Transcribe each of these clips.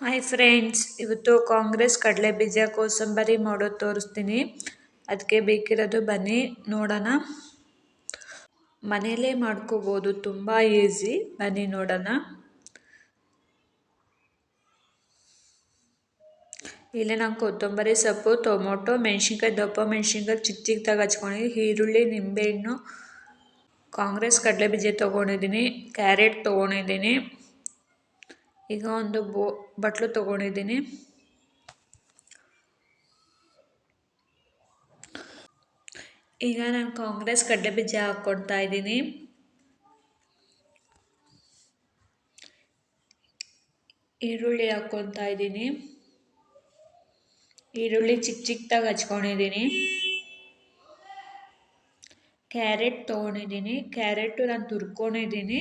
Hi friends ಇವತ್ತು ಕಾಂಗ್ರೆಸ್ ಕಡಲೆ ಬೀಜ ಕೋಸಂಬರಿ ಮಾಡೋದು ತೋರಿಸ್ತೀನಿ. ಅದಕ್ಕೆ ಬೇಕಿರೋದು ಬನ್ನಿ, ನೋಡೋಣ. ಮನೆಯಲ್ಲೇ ಮಾಡ್ಕೋಬೋದು, ತುಂಬ ಈಸಿ ಬನ್ನಿ, ನೋಡೋಣ. ಇಲ್ಲಿ ನಾನು ಕೊತ್ತಂಬರಿ ಸೊಪ್ಪು, ಟೊಮೊಟೊ, ಮೆಣಸಿನ್ಕಾಯಿ, ದಪ್ಪ ಮೆಣಸಿನ್ಕಾಯಿ ಚಿಕ್ಕ ಚಿಕ್ಕದಾಗಿ ಹಚ್ಕೊಂಡಿದ್ದೀನಿ ಈರುಳ್ಳಿ, ನಿಂಬೆಹಣ್ಣು. ಕಾಂಗ್ರೆಸ್ ಕಡಲೆ ಬೀಜ ತೊಗೊಂಡಿದ್ದೀನಿ ಕ್ಯಾರೆಟ್ ತೊಗೊಂಡಿದ್ದೀನಿ ಈಗ ಒಂದು ಬೋ, ಬಟ್ಲು ತೊಗೊಂಡಿದ್ದೀನಿ. ಈಗ ನಾನು ಕಾಂಗ್ರೆಸ್ ಕಡ್ಡೆ ಬೀಜ ಹಾಕ್ಕೊಡ್ತಾ ಇದ್ದೀನಿ. ಈರುಳ್ಳಿ ಹಾಕ್ಕೊತಾ ಇದ್ದೀನಿ. ಈರುಳ್ಳಿ ಚಿಕ್ಕ ಚಿಕ್ಕದಾಗಿ ಹಚ್ಕೊಂಡಿದ್ದೀನಿ. ಕ್ಯಾರೆಟ್ ತೊಗೊಂಡಿದ್ದೀನಿ. ಕ್ಯಾರೆಟು ನಾನು ತುರ್ಕೊಂಡಿದ್ದೀನಿ.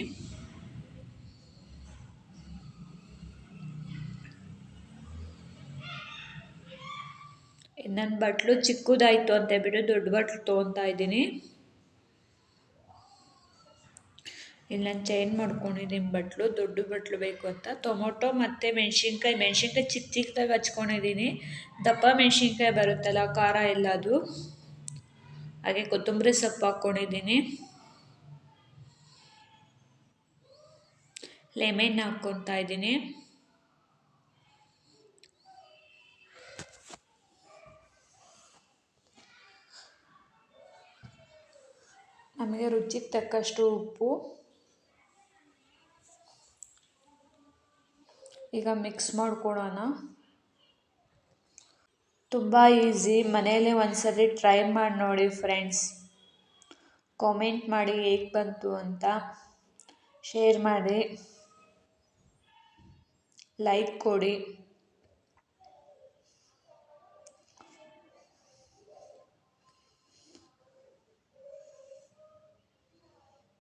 ನನ್ನ ಬಟ್ಲು ಚಿಕ್ಕದಾಯಿತು ಅಂತ ಹೇಳ್ಬಿಟ್ಟು ದೊಡ್ಡ ಬಟ್ಲು ತೊಗೊತಾ ಇದ್ದೀನಿ. ಇಲ್ಲಿ ನಾನು ಚೇಂಜ್ ಮಾಡ್ಕೊಂಡಿದ್ದೀನಿ ಬಟ್ಲು, ದೊಡ್ಡ ಬಟ್ಲು ಬೇಕು ಅಂತ. ಟೊಮೊಟೊ ಮತ್ತು ಮೆಣಸಿನ್ಕಾಯಿ ಮೆಣಸಿನ್ಕಾಯಿ ಚಿಕ್ಕ ಚಿಕ್ಕದಾಗಿ ಹಚ್ಕೊಂಡಿದ್ದೀನಿ ದಪ್ಪ ಮೆಣಸಿನ್ಕಾಯಿ ಬರುತ್ತಲ್ಲ, ಖಾರ ಎಲ್ಲ ಅದು. ಹಾಗೆ ಕೊತ್ತಂಬರಿ ಸೊಪ್ಪು ಹಾಕ್ಕೊಂಡಿದ್ದೀನಿ ಲೆಮೆನ್ ಹಾಕ್ಕೊತಾ ಇದ್ದೀನಿ. ನಮಗೆ ರುಚಿಗೆ ತಕ್ಕಷ್ಟು ಉಪ್ಪು. ಈಗ ಮಿಕ್ಸ್ ಮಾಡ್ಕೊಳ್ಳೋಣ. ತುಂಬ ಈಸಿ ಮನೆಯಲ್ಲೇ ಒಂದ್ಸರಿ ಟ್ರೈ ಮಾಡಿ ನೋಡಿ ಫ್ರೆಂಡ್ಸ್ ಕಾಮೆಂಟ್ ಮಾಡಿ ಹೇಗೆ ಬಂತು ಅಂತ ಶೇರ್ ಮಾಡಿ. ಲೈಕ್ ಕೊಡಿ.